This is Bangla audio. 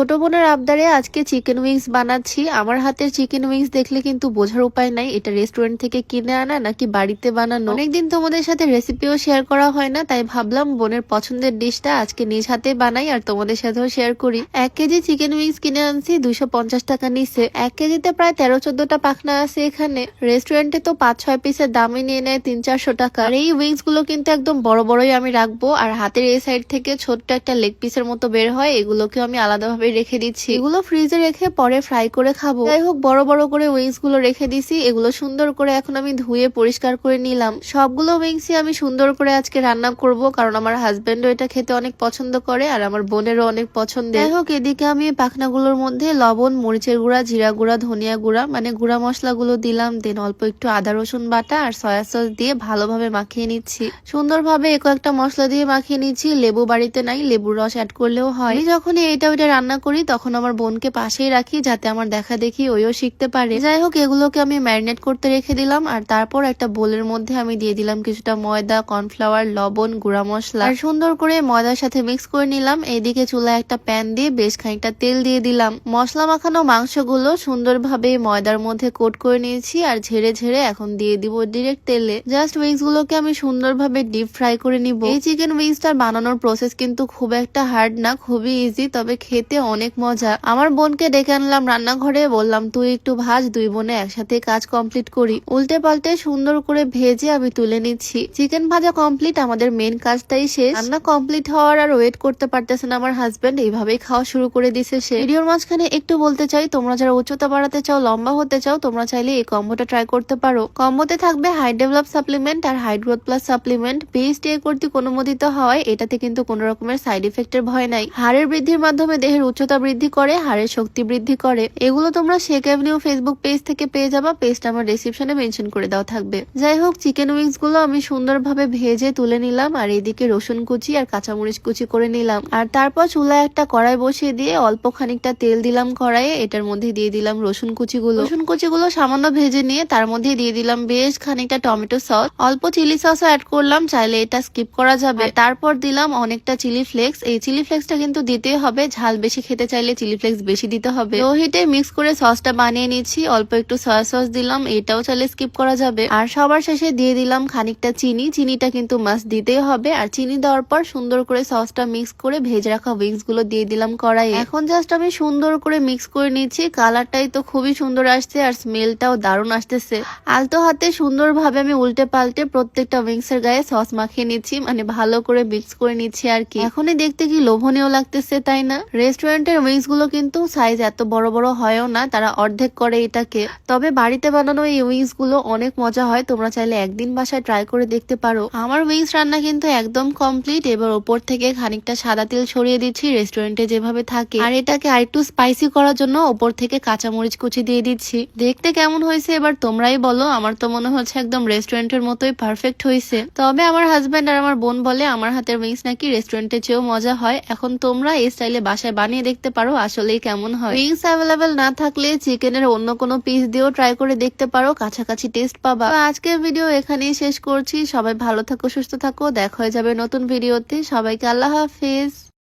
ছোট বোনের আবদারে আজকে চিকেন উইংস বানাচ্ছি। আমার হাতের চিকেন উইংস দেখলে কিন্তু বোঝার উপায় নাই। এটা রেস্টুরেন্ট থেকে কিনে আনা নাকি বাড়িতে বানানো? অনেকদিন তোমাদের সাথে রেসিপিও শেয়ার করা হয় না, তাই ভাবলাম বোনের পছন্দের ডিশটা আজকে নিজ হাতে বানাই আর তোমাদের সাথেও শেয়ার করি। এক কেজি চিকেন উইংস কিনে আনছি, দুইশো পঞ্চাশ টাকা নিচ্ছে। এক কেজিতে প্রায় তেরো চোদ্দটা পাখনা আছে এখানে। রেস্টুরেন্টে তো পাঁচ ছয় পিসের দামে নিয়ে নেয় তিন চারশো টাকা। আর এই উইংসগুলো কিন্তু একদম বড় বড়ই আমি রাখব। আর হাতের এই সাইড থেকে ছোট্ট একটা লেগ পিসের মতো বের হয়। এগুলোকেও আমি আলাদাভাবে রেখে দিচ্ছি। এগুলো ফ্রিজে রেখে পরে ফ্রাই করে খাব। যাই হোক, বড় বড় করে উইংসগুলো রেখে দিছি। এগুলো সুন্দর করে এখন আমি ধুয়ে পরিষ্কার করে নিলাম। সবগুলো উইংসই আমি সুন্দর করে আজকে রান্না করব, কারণ আমার হাজবেন্ডও এটা খেতে অনেক পছন্দ করে, আর আমার বোনেরও অনেক পছন্দ যাই হোক, এদিকে আমি পাখনাগুলোর মধ্যে লবণ, মরিচের গুঁড়া, জিরা গুঁড়া, ধনিয়া গুঁড়া মানে গুঁড়া মশলাগুলো দিলাম দেন অল্প একটু আদা, রসুন বাটা আর সয়া সস দিয়ে ভালোভাবে মাখিয়ে নিচ্ছি। সুন্দরভাবে এক একটা মশলা দিয়ে মাখিয়ে নিচ্ছি, লেবু বাড়িতে নাই, লেবুর রস অ্যাড করলেও হয়। আমি যখনই এটা ওইটা রান্না করি, তখন আমার বোনকে পাশেই রাখি যাতে আমার দেখা দেখি ওইও শিখতে পারে। যাই হোক, এগুলোকে আমি ম্যারিনেট করতে রেখে দিলাম, আর তারপর একটা বোলের মধ্যে আমি দিয়ে দিলাম কিছুটা ময়দা, কর্নফ্লাওয়ার, লবণ, গুঁড়া মশলা। আর সুন্দর করে ময়দার সাথে মিক্স করে নিলাম। এইদিকে চুলায় একটা প্যান দিয়ে বেশ খানিকটা তেল দিয়ে দিলাম। মশলা মাখানো মাংসগুলো সুন্দরভাবে ময়দার মধ্যে কোট করে নিয়েছি, আর ঝেড়ে ঝেড়ে এখন দিয়ে দিব ডিরেক্ট তেলে। জাস্ট উইংস গুলোকে আমি সুন্দরভাবে ডিপ ফ্রাই করে নিব। এই চিকেন উইংসটার বানানোর প্রসেস কিন্তু খুব একটা হার্ড না, খুবই ইজি তবে খেতে অনেক মজা। আমার বোনকে ডেকে আনলাম রান্নাঘরে, বললাম, তুই একটু ভাজ, দুই বোনে একসাথে কাজ কমপ্লিট করি। উল্টে পাল্টে সুন্দর করে ভেজে আমি তুলে নিচ্ছি। চিকেন ভাজা কমপ্লিট আমাদের মেন কাজটাই শেষ। রান্না কমপ্লিট হওয়ার আর ওয়েট করতে পারতেছে না আমার হাজবেন্ড এইভাবেই খাওয়া শুরু করে দিছে সে। ভিডিওর মাঝখানে একটু বলতে চাই, তোমরা যারা উচ্চতা বাড়াতে চাও, লম্বা হতে চাও, তোমরা চাইলে এই কম্বোটা ট্রাই করতে পারো। কম্বোতে থাকবে হাই ডেভেলপ সাপ্লিমেন্ট আর হাই গ্রোথ প্লাস সাপ্লিমেন্ট বেস ডে কর্তৃক অনুমোদিত হওয়ায় এটাতে কিন্তু কোনো রকমের সাইড ইফেক্টের ভয় নাই। হাড়ের বৃদ্ধির মাধ্যমে দেহের উচ্চতা বৃদ্ধি করে, হাড়ের শক্তি বৃদ্ধি করে। এগুলো তোমরা শেক অ্যাভিনিউ ফেসবুক পেজ থেকে পেয়ে যাবা। পেজটা আমার ডিসক্রিপশনে মেনশন করে দেওয়া থাকবে। যাই হোক চিকেন উইংসগুলো আমি সুন্দরভাবে ভেজে তুলে নিলাম, আর এদিকে রসুন কুচি আর কাঁচামরিচ কুচি করে নিলাম। আর তারপর চুলায় একটা কড়াই বসিয়ে দিয়ে অল্প খানিকটা তেল দিলাম কড়াইয়ে। এটার মধ্যে দিয়ে দিলাম রসুন কুচিগুলো। রসুন কুচিগুলো সামান্য ভেজে নিয়ে তার মধ্যে দিয়ে দিলাম বেশ খানিকটা টমেটো সস। অল্প চিলি সসও অ্যাড করলাম, চাইলে এটা স্কিপ করা যাবে। তারপর দিলাম অনেকটা চিলি ফ্লেক্স। এই চিলি ফ্লেক্সটা কিন্তু দিতেই হবে, ঝাল বেশি খেতে চাইলে চিলি ফ্লেক্স বেশি দিতে হবে। লো হিটে মিক্স করে সসটা বানিয়ে নিচ্ছি। অল্প একটু সয়া সস দিলাম, এটাও চাইলে স্কিপ করা যাবে। আর সবার শেষে দিয়ে দিলাম খানিকটা চিনি। চিনিটা কিন্তু মাস্ট দিতেই হবে। আর চিনি দেওয়ার পর সুন্দর করে সসটা মিক্স করে ভেজে রাখা উইংসগুলো দিয়ে দিলাম কড়াই এখন জাস্ট আমি সুন্দর করে মিক্স করে নিচ্ছি। কালারটাই তো খুবই সুন্দর আসছে আর স্মেলটাও দারুণ আসতেছে। আলতো হাতে সুন্দরভাবে আমি উল্টে পাল্টে প্রত্যেকটা উইংস এর গায়ে সস মাখিয়ে নিচ্ছি। মানে ভালো করে মিক্স করে নিচ্ছি আর কি। এখনই দেখতে কি লোভনীয় লাগতেছে, তাই না? উইংসগুলো কিন্তু সাইজ এত বড় বড় হয়ও না, তারা অর্ধেক করে এটাকে। তবে বাড়িতে বানানো এই উইংসগুলো অনেক মজা হয়, তোমরা চাইলে একদিন বাসায় ট্রাই করে দেখতে পারো। আমার উইংস রান্না কিন্তু একদম কমপ্লিট এবার ওপর থেকে খানিকটা সাদা তেল ছড়িয়ে দিচ্ছি রেস্টুরেন্টে যেভাবে থাকে। আর এটাকে আরেকটু স্পাইসি করার জন্য ওপর থেকে কাঁচামরিচ কুচি দিয়ে দিচ্ছি। দেখতে কেমন হয়েছে এবার তোমরাই বলো, আমার তো মনে হচ্ছে একদম রেস্টুরেন্টের মতোই পারফেক্ট হয়েছে। তবে আমার হাজব্যান্ড আর আমার বোন বলে আমার হাতের উইংস নাকি রেস্টুরেন্টের চেয়েও মজা হয়। এখন তোমরা এই স্টাইলে বাসায় বানিয়ে দেখতে পারো আসলেই কেমন হয়। উইংস অ্যাভেলেবেল না থাকলে চিকেনের অন্য কোনো পিস দিয়েও ট্রাই করে দেখতে পারো, কাছাকাছি টেস্ট পাবা। আজকের ভিডিও এখানেই শেষ করছি। সবাই ভালো থাকো, সুস্থ থাকো। দেখা হয়ে যাবে নতুন ভিডিওতে সবাইকে আল্লাহ হাফিজ।